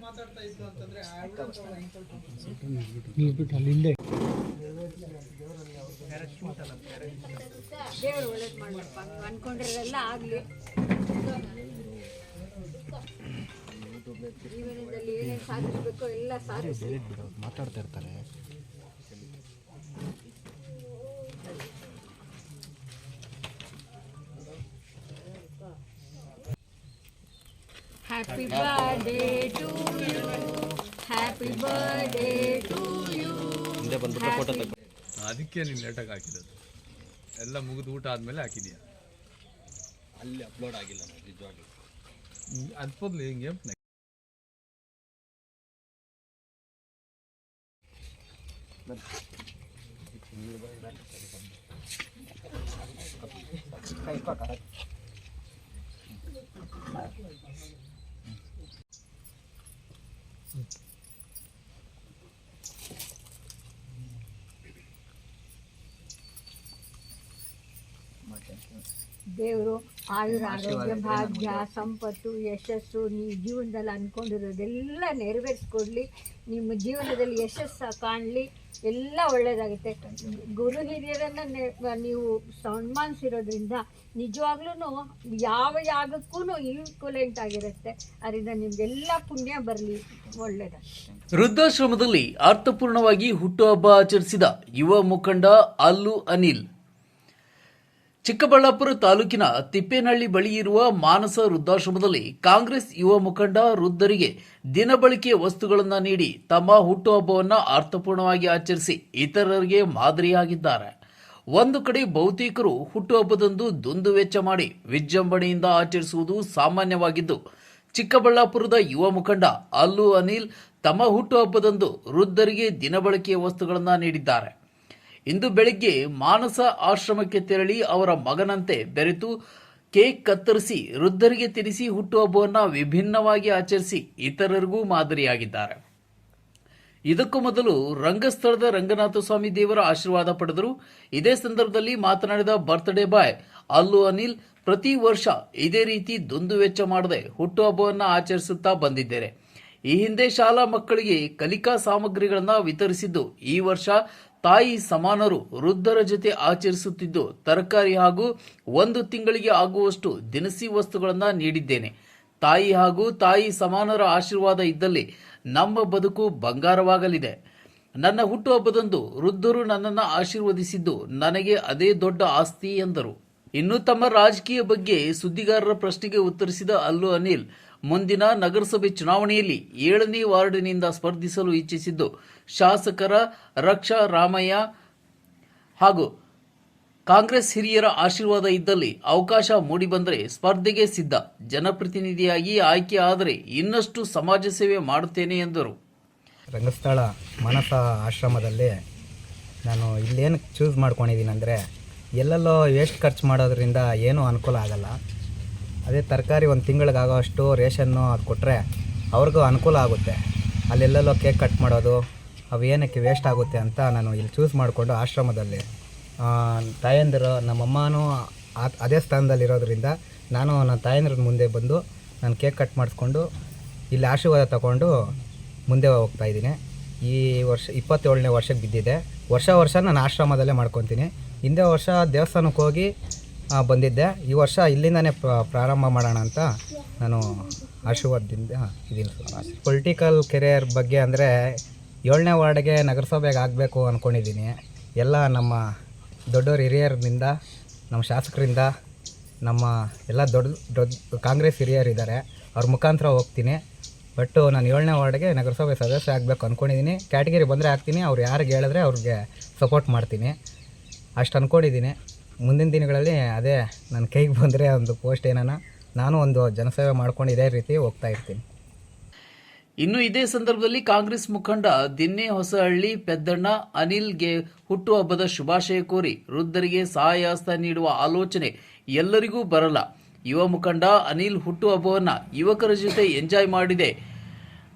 ಮಾತಾಡ್ತಾ ಇತ್ತು ಅಂತಂದ್ರೆ ದೇವರು ಒಳ್ಳೇದು ಮಾಡಪ್ಪ ಆಗಲಿ. ಜೀವನದಲ್ಲಿ ಏನೇನು ಸಾಧಿಸಬೇಕು ಎಲ್ಲ ಸಾಧಿಸಿ ಮಾತಾಡ್ತಾ ಇರ್ತಾರೆ. happy birthday to you happy birthday to you ಅದಕ್ಕೆ ನೀನು ಲೇಟಾಗಿ ಹಾಕಿರೋದು ಎಲ್ಲ ಮುಗಿದು ಊಟ ಆದಮೇಲೆ ಹಾಕಿದ್ಯಾ ಅಲ್ಲಿ ಅಪ್ಲೋಡ್ ಆಗಿಲ್ಲ ನಾವು ನಿಜವಾಗ್ಲೂ ಅದ್ಪದ್ಲು ಹಿಂಗೆ important ದೇವರು ಆಯುರ ಆರೋಗ್ಯ ಭಾಗ್ಯ ಸಂಪತ್ತು ಯಶಸ್ಸು ನೀವು ಜೀವನದಲ್ಲಿ ಅಂದ್ಕೊಂಡಿರೋದೆಲ್ಲ ನೆರವೇರಿಸ್ಕೊಡ್ಲಿ. ನಿಮ್ಮ ಜೀವನದಲ್ಲಿ ಯಶಸ್ಸು ಕಾಣಲಿ. ಎಲ್ಲ ಒಳ್ಳೆಯದಾಗುತ್ತೆ ಗುರು ಹಿರಿಯರನ್ನು ನೆ- ನೀವು ಸನ್ಮಾನಿಸಿರೋದ್ರಿಂದ ನಿಜವಾಗ್ಲೂ ಯಾವ ಯಾಗಕ್ಕೂ ಈಕ್ವಲೆಂಟ್ ಆಗಿರುತ್ತೆ. ಅದರಿಂದ ನಿಮಗೆಲ್ಲ ಪುಣ್ಯ ಬರಲಿ. ಒಳ್ಳೆಯದಾಗುತ್ತೆ ವೃದ್ಧಾಶ್ರಮದಲ್ಲಿ ಅರ್ಥಪೂರ್ಣವಾಗಿ ಹುಟ್ಟುಹಬ್ಬ ಆಚರಿಸಿದ ಯುವ ಮುಖಂಡ ಅಲ್ಲು ಅನಿಲ್. ಚಿಕ್ಕಬಳ್ಳಾಪುರ ತಾಲೂಕಿನ ತಿಪ್ಪೇನಹಳ್ಳಿ ಬಳಿ ಇರುವ ಮಾನಸ ವೃದ್ಧಾಶ್ರಮದಲ್ಲಿ ಕಾಂಗ್ರೆಸ್ ಯುವ ಮುಖಂಡ ವೃದ್ಧರಿಗೆ ದಿನಬಳಕೆಯ ವಸ್ತುಗಳನ್ನು ನೀಡಿ ತಮ್ಮ ಹುಟ್ಟುಹಬ್ಬವನ್ನು ಅರ್ಥಪೂರ್ಣವಾಗಿ ಆಚರಿಸಿ ಇತರರಿಗೆ ಮಾದರಿಯಾಗಿದ್ದಾರೆ. ಒಂದು ಕಡೆ ಬಹುತೇಕರು ಹುಟ್ಟುಹಬ್ಬದಂದು ದುಂದು ವೆಚ್ಚ ಮಾಡಿ ವಿಜೃಂಭಣೆಯಿಂದ ಆಚರಿಸುವುದು ಸಾಮಾನ್ಯವಾಗಿದ್ದು, ಚಿಕ್ಕಬಳ್ಳಾಪುರದ ಯುವ ಮುಖಂಡ ಅಲ್ಲು ಅನಿಲ್ ತಮ್ಮ ಹುಟ್ಟುಹಬ್ಬದಂದು ವೃದ್ಧರಿಗೆ ದಿನಬಳಕೆಯ ವಸ್ತುಗಳನ್ನು ನೀಡಿದ್ದಾರೆ. ಇಂದು ಬೆಳಿಗ್ಗೆ ಮಾನಸ ಆಶ್ರಮಕ್ಕೆ ತೆರಳಿ ಅವರ ಮಗನಂತೆ ಬೆರೆತು ಕೇಕ್ ಕತ್ತರಿಸಿ ವೃದ್ಧರಿಗೆ ತಿನ್ನಿಸಿ ಹುಟ್ಟುಹಬ್ಬವನ್ನು ವಿಭಿನ್ನವಾಗಿ ಆಚರಿಸಿ ಇತರರಿಗೂ ಮಾದರಿಯಾಗಿದ್ದಾರೆ. ಇದಕ್ಕೂ ಮೊದಲು ರಂಗಸ್ಥಳದ ರಂಗನಾಥ ಸ್ವಾಮಿ ದೇವರ ಆಶೀರ್ವಾದ ಪಡೆದರು. ಇದೇ ಸಂದರ್ಭದಲ್ಲಿ ಮಾತನಾಡಿದ ಬರ್ತ್ಡೇ ಬಾಯ್ ಅಲ್ಲು ಅನಿಲ್, ಪ್ರತಿ ವರ್ಷ ಇದೇ ರೀತಿ ದುಂದು ವೆಚ್ಚ ಮಾಡದೆ ಹುಟ್ಟುಹಬ್ಬವನ್ನು ಆಚರಿಸುತ್ತಾ ಬಂದಿದ್ದೇನೆ. ಈ ಹಿಂದೆ ಶಾಲಾ ಮಕ್ಕಳಿಗೆ ಕಲಿಕಾ ಸಾಮಗ್ರಿಗಳನ್ನು ವಿತರಿಸಿದ್ದು ಈ ವರ್ಷ ತಾಯಿ ಸಮಾನರು ವೃದ್ಧರ ಜೊತೆ ಆಚರಿಸುತ್ತಿದ್ದು ತರಕಾರಿ ಹಾಗೂ ಒಂದು ತಿಂಗಳಿಗೆ ಆಗುವಷ್ಟು ದಿನಸಿ ವಸ್ತುಗಳನ್ನು ನೀಡಿದ್ದೇನೆ. ತಾಯಿ ಹಾಗೂ ತಾಯಿ ಸಮಾನರ ಆಶೀರ್ವಾದ ಇದ್ದಲ್ಲಿ ನಮ್ಮ ಬದುಕು ಬಂಗಾರವಾಗಲಿದೆ. ನನ್ನ ಹುಟ್ಟುಹಬ್ಬದಂದು ವೃದ್ಧರು ನನ್ನನ್ನು ಆಶೀರ್ವದಿಸಿದ್ದು ನನಗೆ ಅದೇ ದೊಡ್ಡ ಆಸ್ತಿ ಎಂದರು. ಇನ್ನು ತಮ್ಮ ರಾಜಕೀಯ ಬಗ್ಗೆ ಸುದ್ದಿಗಾರರ ಪ್ರಶ್ನೆಗೆ ಉತ್ತರಿಸಿದ ಅಲ್ಲು ಅನಿಲ್ ಮುಂದಿನ ನಗರಸಭೆ ಚುನಾವಣೆಯಲ್ಲಿ ಏಳನೇ ವಾರ್ಡಿನಿಂದ ಸ್ಪರ್ಧಿಸಲು ಇಚ್ಛಿಸಿದ್ದು, ಶಾಸಕರ ರಕ್ಷಾ ರಾಮಯ್ಯ ಹಾಗೂ ಕಾಂಗ್ರೆಸ್ ಹಿರಿಯರ ಆಶೀರ್ವಾದ ಇದ್ದಲ್ಲಿ ಅವಕಾಶ ಮೂಡಿಬಂದರೆ ಸ್ಪರ್ಧೆಗೆ ಸಿದ್ಧ. ಜನಪ್ರತಿನಿಧಿಯಾಗಿ ಆಯ್ಕೆ ಆದರೆ ಇನ್ನಷ್ಟು ಸಮಾಜ ಸೇವೆ ಮಾಡುತ್ತೇನೆ ಎಂದರು. ರಂಗಸ್ಥಳ ಮಾನಸ ಆಶ್ರಮದಲ್ಲಿ ನಾನು ಇಲ್ಲೇನು ಚೂಸ್ ಮಾಡ್ಕೊಂಡಿದ್ದೀನಿ ಅಂದರೆ ಎಲ್ಲೆಲ್ಲೋ ವೇಸ್ಟ್ ಖರ್ಚು ಮಾಡೋದ್ರಿಂದ ಏನೂ ಅನುಕೂಲ ಆಗಲ್ಲ. ಅದೇ ತರಕಾರಿ ಒಂದು ತಿಂಗಳಿಗಾಗೋಷ್ಟು ರೇಷನ್ನು ಅದು ಕೊಟ್ಟರೆ ಅವ್ರಿಗೂ ಅನುಕೂಲ ಆಗುತ್ತೆ. ಅಲ್ಲೆಲ್ಲೆಲ್ಲೋ ಕೇಕ್ ಕಟ್ ಮಾಡೋದು, ಅವು ಏನಕ್ಕೆ ವೇಸ್ಟ್ ಆಗುತ್ತೆ ಅಂತ ನಾನು ಇಲ್ಲಿ ಚೂಸ್ ಮಾಡಿಕೊಂಡು ಆಶ್ರಮದಲ್ಲಿ ತಾಯಂದಿರು ನಮ್ಮಮ್ಮನೂ ಅದೇ ಸ್ಥಾನದಲ್ಲಿರೋದ್ರಿಂದ ನಾನು ನನ್ನ ತಾಯಂದ್ರ ಮುಂದೆ ಬಂದು ನಾನು ಕೇಕ್ ಕಟ್ ಮಾಡಿಸ್ಕೊಂಡು ಇಲ್ಲಿ ಆಶೀರ್ವಾದ ತಗೊಂಡು ಮುಂದೆ ಹೋಗ್ತಾ ಇದ್ದೀನಿ. ಈ ವರ್ಷ, ಇಪ್ಪತ್ತೇಳನೇ ವರ್ಷಕ್ಕೆ ಬಿದ್ದಿದೆ. ವರ್ಷ ವರ್ಷ ನಾನು ಆಶ್ರಮದಲ್ಲೇ ಮಾಡ್ಕೊತೀನಿ. ಹಿಂದೆ ವರ್ಷ ದೇವಸ್ಥಾನಕ್ಕೆ ಹೋಗಿ ಬಂದಿದ್ದೆ. ಈ ವರ್ಷ ಇಲ್ಲಿಂದನೇ ಪ್ರ- ಪ್ರಾರಂಭ ಮಾಡೋಣ ಅಂತ ನಾನು ಆಶೀರ್ವಾದದಿಂದ ಇದ್ದೀನಿ ಪೊಲಿಟಿಕಲ್ ಕೆರಿಯರ್ ಬಗ್ಗೆ ಅಂದರೆ ಏಳನೇ ವಾರ್ಡ್ಗೆ ನಗರಸಭೆಗೆ ಆಗಬೇಕು ಅಂದ್ಕೊಂಡಿದ್ದೀನಿ ಎಲ್ಲ ನಮ್ಮ ದೊಡ್ಡವ್ರ ಹಿರಿಯರಿಂದ, ನಮ್ಮ ಶಾಸಕರಿಂದ, ನಮ್ಮ ಎಲ್ಲ ದೊಡ್ಡ ದೊಡ್ಡ ಕಾಂಗ್ರೆಸ್ ಹಿರಿಯರಿದ್ದಾರೆ ಅವ್ರ ಮುಖಾಂತರ ಹೋಗ್ತೀನಿ. ಬಟ್ ನಾನು ಏಳನೇ ವಾರ್ಡ್ಗೆ ನಗರಸಭೆ ಸದಸ್ಯ ಆಗಬೇಕು ಅಂದ್ಕೊಂಡಿದ್ದೀನಿ ಕ್ಯಾಟಗರಿ ಬಂದರೆ ಆಗ್ತೀನಿ. ಅವ್ರು ಯಾರಿಗೆ ಹೇಳಿದ್ರೆ ಅವ್ರಿಗೆ ಸಪೋರ್ಟ್ ಮಾಡ್ತೀನಿ. ಅಷ್ಟು ಅಂದ್ಕೊಂಡಿದ್ದೀನಿ ಮುಂದಿನ ದಿನಗಳಲ್ಲಿ ಅದೇ ನನ್ನ ಕೈಗೆ ಬಂದರೆ ಒಂದು ಪೋಸ್ಟ್ ಏನಾನ, ನಾನು ಒಂದು ಜನಸೇವೆ ಮಾಡ್ಕೊಂಡು ಇದೇ ರೀತಿ ಹೋಗ್ತಾ ಇರ್ತೀನಿ. ಇನ್ನು ಇದೇ ಸಂದರ್ಭದಲ್ಲಿ ಕಾಂಗ್ರೆಸ್ ಮುಖಂಡ ದಿನ್ನೆ ಹೊಸಹಳ್ಳಿ ಪೆದ್ದಣ್ಣ ಅನಿಲ್ಗೆ ಹುಟ್ಟುಹಬ್ಬದ ಶುಭಾಶಯ ಕೋರಿ ವೃದ್ಧರಿಗೆ ಸಹಾಯ ಹಸ್ತ ನೀಡುವ ಆಲೋಚನೆ ಎಲ್ಲರಿಗೂ ಬರಲ್ಲ. ಯುವ ಮುಖಂಡ ಅನಿಲ್ ಹುಟ್ಟುಹಬ್ಬವನ್ನು ಯುವಕರ ಜೊತೆ ಎಂಜಾಯ್ ಮಾಡಿದೆ.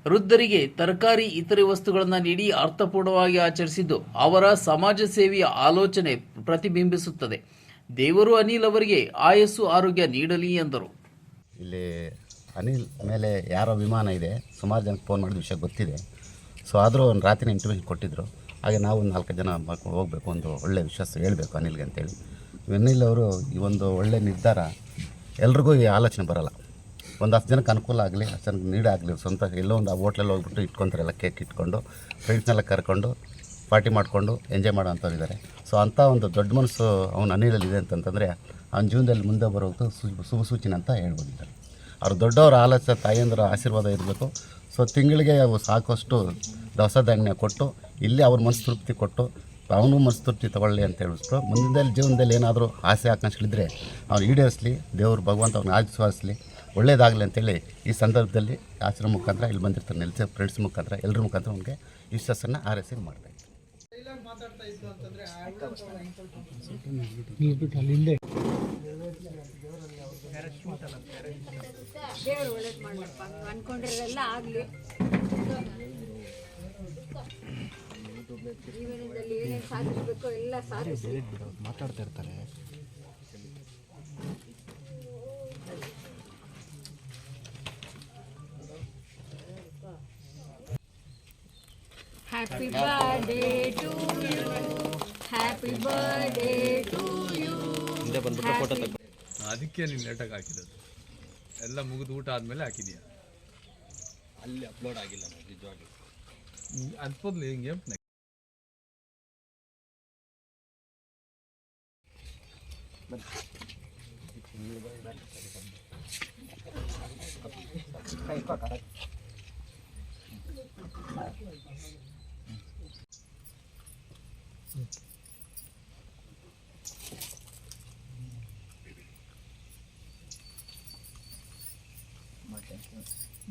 ವೃದ್ಧರಿಗೆ ತರಕಾರಿ, ಇತರೆ ವಸ್ತುಗಳನ್ನು ನೀಡಿ ಅರ್ಥಪೂರ್ಣವಾಗಿ ಆಚರಿಸಿದ್ದು ಅವರ ಸಮಾಜ ಸೇವೆಯ ಆಲೋಚನೆ ಪ್ರತಿಬಿಂಬಿಸುತ್ತದೆ. ದೇವರು ಅನಿಲ್ ಅವರಿಗೆ ಆಯಸ್ಸು ಆರೋಗ್ಯ ನೀಡಲಿ ಎಂದರು. ಇಲ್ಲಿ ಅನಿಲ್ ಮೇಲೆ ಯಾರೋ ವಿಮಾನ ಇದೆ. ಸುಮಾರು ಜನಕ್ಕೆ ಫೋನ್ ಮಾಡಿದ ವಿಷಯ ಗೊತ್ತಿದೆ. ಸೊ ಆದರೂ ಒಂದು ರಾತ್ರಿ ಇಂಟಿಮೇಷನ್ ಕೊಟ್ಟಿದ್ದರು ಹಾಗೆ ನಾವು ನಾಲ್ಕು ಜನ ಮಾಡ್ಕೊಂಡು ಹೋಗಬೇಕು, ಒಂದು ಒಳ್ಳೆಯ ವಿಶ್ವಾಸ ಹೇಳಬೇಕು ಅನಿಲ್ಗೆ ಅಂತೇಳಿ. ಅನಿಲ್ ಅವರು ಈ ಒಂದು ಒಳ್ಳೆಯ ನಿರ್ಧಾರ ಎಲ್ರಿಗೂ ಈ ಆಲೋಚನೆ ಬರಲ್ಲ. ಒಂದು ಹತ್ತು ಜನಕ್ಕೆ ಅನುಕೂಲ ಆಗಲಿ, ಹತ್ತು ಜನಕ್ಕೆ ನೀಡಾಗಲಿ ಸ್ವಂತ ಎಲ್ಲೋ ಒಂದು ಆ ಹೋಟ್ಲಲ್ಲಿ ಹೋಗ್ಬಿಟ್ಟು ಇಟ್ಕೊತಾರೆಲ್ಲ ಕೇಕ್ ಇಟ್ಕೊಂಡು ಫ್ರೆಂಡ್ಸ್ನೆಲ್ಲ ಕರ್ಕೊಂಡು ಪಾರ್ಟಿ ಮಾಡಿಕೊಂಡು ಎಂಜಾಯ್ ಮಾಡೋವಂಥವ್ರಿದ್ದಾರೆ ಸೊ ಅಂಥ ಒಂದು ದೊಡ್ಡ ಮನಸ್ಸು ಅವನ ಅನಿಲಲ್ಲಿ ಇದೆ ಅಂತಂತಂದರೆ, ಅವ್ನ ಜೀವನದಲ್ಲಿ ಮುಂದೆ ಬರೋದು ಶುಭ ಶುಭ ಸೂಚನೆ ಅಂತ ಹೇಳ್ಬೋದಿದ್ದಾರೆ ಅವ್ರು ದೊಡ್ಡವರ ಆಲಸ್ಯ ತಾಯಿಯಂದ್ರ ಆಶೀರ್ವಾದ ಇರಬೇಕು. ಸೊ ತಿಂಗಳಿಗೆ ಅವು ಸಾಕಷ್ಟು ದವಸ ಧಾನ್ಯ ಕೊಟ್ಟು, ಇಲ್ಲಿ ಅವ್ರ ಮನಸ್ಸು ತೃಪ್ತಿ ಕೊಟ್ಟು, ಅವನು ಮನಸ್ಸು ತೃಪ್ತಿ ತಗೊಳ್ಳಿ ಅಂತ ಹೇಳಿಸ್ಬಿಟ್ಟು ಮುಂದಿನ ಜೀವನದಲ್ಲಿ ಏನಾದರೂ ಆಸೆ ಆಕಾಂಕ್ಷೆಗಳಿದ್ದರೆ ಅವ್ನು ಈಡೇರಿಸಲಿ, ದೇವರು ಭಗವಂತ ಅವ್ನ ಆಶೀರ್ವಾದಿಸಲಿ. ಒಳ್ಳೇದಾಗಲಿ ಅಂತೇಳಿ ಈ ಸಂದರ್ಭದಲ್ಲಿ ಆಶ್ರಮ ಮುಖಾಂತರ ಇಲ್ಲಿ ಬಂದಿರ್ತಾರೆ ನೆಲೆಸ ಫ್ರೆಂಡ್ಸ್ ಮುಖಾಂತರ ಎಲ್ಲರ ಮುಖಾಂತರ ಅವನಿಗೆ ವಿಶ್ವಾಸನ ಆರೈಸಿ ಮಾಡ್ತಾ ಡೈಲಾಗ್ ಮಾತಾಡ್ತಾ ಇರ್ತಾರೆ happy birthday to you happy birthday to you ಹಿಂದೆ ಬಂದ್ಬಿಟ್ಟು ಫೋಟೋ ತೆಗ್ದು ಅದಕ್ಕೆ ನೀನು ಲೇಟಾಗಿ ಹಾಕಿರೋದು ಎಲ್ಲ ಮುಗಿದು ಊಟ ಆದಮೇಲೆ ಹಾಕಿದ್ಯಾ ಅಲ್ಲಿ ಅಪ್ಲೋಡ್ ಆಗಿಲ್ಲ ನಾವು ನಿಜವಾಗ್ಲೂ ಅನ್ಪೋದ್ಲಿ ಹಿಂಗೆ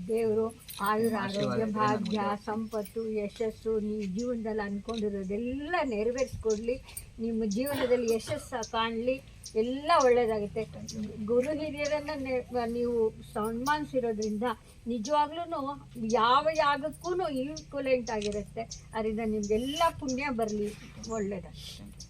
ದೇವರು ಆಯುರ ಆರೋಗ್ಯ ಭಾಗ್ಯ ಸಂಪತ್ತು ಯಶಸ್ಸು ನೀವು ಜೀವನದಲ್ಲಿ ಅಂದ್ಕೊಂಡಿರೋದೆಲ್ಲ ನೆರವೇರಿಸ್ಕೊಡ್ಲಿ. ನಿಮ್ಮ ಜೀವನದಲ್ಲಿ ಯಶಸ್ಸ ಕಾಣಲಿ. ಎಲ್ಲ ಒಳ್ಳೆಯದಾಗುತ್ತೆ ಗುರು ಹಿರಿಯರನ್ನು ನೀವು ಸನ್ಮಾನಿಸಿರೋದ್ರಿಂದ ನಿಜವಾಗ್ಲೂ ಯಾವ ಯಾಗಕ್ಕೂ ಈಕ್ವಲೆಂಟ್ ಆಗಿರುತ್ತೆ. ಅದರಿಂದ ನಿಮಗೆಲ್ಲ ಪುಣ್ಯ ಬರಲಿ. ಒಳ್ಳೆಯದಾಗುತ್ತೆ